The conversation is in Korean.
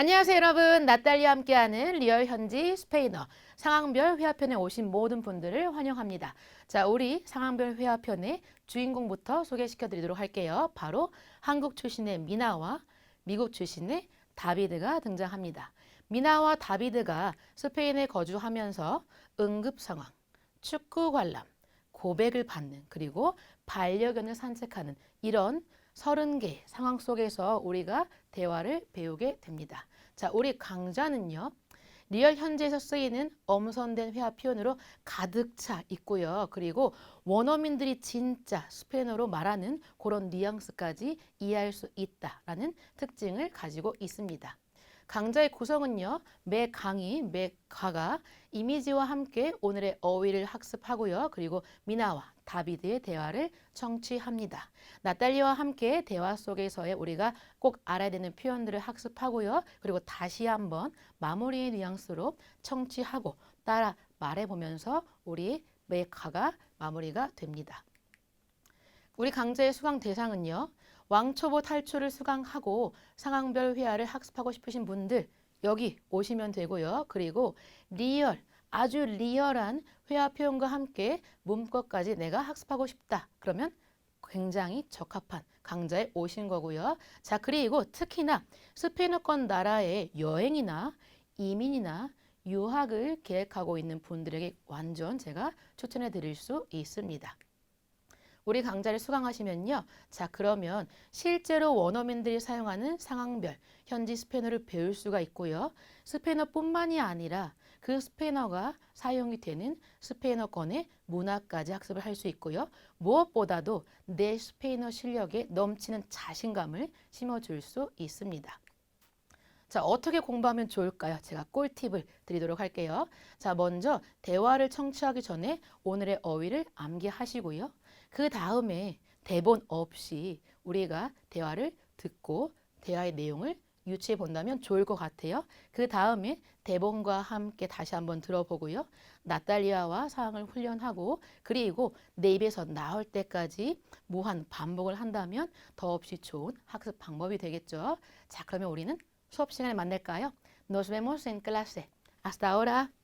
안녕하세요 여러분 나탈리와 함께하는 리얼 현지 스페인어 상황별 회화편에 오신 모든 분들을 환영합니다. 자 우리 상황별 회화편의 주인공부터 소개시켜 드리도록 할게요. 바로 한국 출신의 미나와 미국 출신의 다비드가 등장합니다. 미나와 다비드가 스페인에 거주하면서 응급 상황, 축구 관람, 고백을 받는 그리고 반려견을 산책하는 이런 30개 상황 속에서 우리가 대화를 배우게 됩니다. 자, 우리 강좌는요. 리얼 현지에서 쓰이는 엄선된 회화 표현으로 가득 차 있고요. 그리고 원어민들이 진짜 스페인어로 말하는 그런 뉘앙스까지 이해할 수 있다라는 특징을 가지고 있습니다. 강좌의 구성은요. 매 강의, 매 가가 이미지와 함께 오늘의 어휘를 학습하고요. 그리고 미나와 다비드의 대화를 청취합니다. 나탈리와 함께 대화 속에서의 우리가 꼭 알아야 되는 표현들을 학습하고요. 그리고 다시 한번 마무리의 뉘앙스로 청취하고 따라 말해보면서 우리 매 가가 마무리가 됩니다. 우리 강좌의 수강 대상은요. 왕초보 탈출을 수강하고 상황별 회화를 학습하고 싶으신 분들 여기 오시면 되고요. 그리고 리얼 아주 리얼한 회화 표현과 함께 문법까지 내가 학습하고 싶다. 그러면 굉장히 적합한 강좌에 오신 거고요. 자, 그리고 특히나 스페인어권 나라의 여행이나 이민이나 유학을 계획하고 있는 분들에게 완전 제가 추천해 드릴 수 있습니다. 우리 강좌를 수강하시면요. 자, 그러면 실제로 원어민들이 사용하는 상황별 현지 스페인어를 배울 수가 있고요. 스페인어뿐만이 아니라 그 스페인어가 사용이 되는 스페인어권의 문화까지 학습을 할 수 있고요. 무엇보다도 내 스페인어 실력에 넘치는 자신감을 심어줄 수 있습니다. 자, 어떻게 공부하면 좋을까요? 제가 꿀팁을 드리도록 할게요. 자, 먼저 대화를 청취하기 전에 오늘의 어휘를 암기하시고요. 그 다음에 대본 없이 우리가 대화를 듣고 대화의 내용을 유추해 본다면 좋을 것 같아요. 그 다음에 대본과 함께 다시 한번 들어보고요. 나탈리아와 상황을 훈련하고 그리고 내 입에서 나올 때까지 무한 반복을 한다면 더없이 좋은 학습 방법이 되겠죠. 자, 그러면 우리는 수업 시간에 만날까요? Nos vemos en clase. Hasta ahora.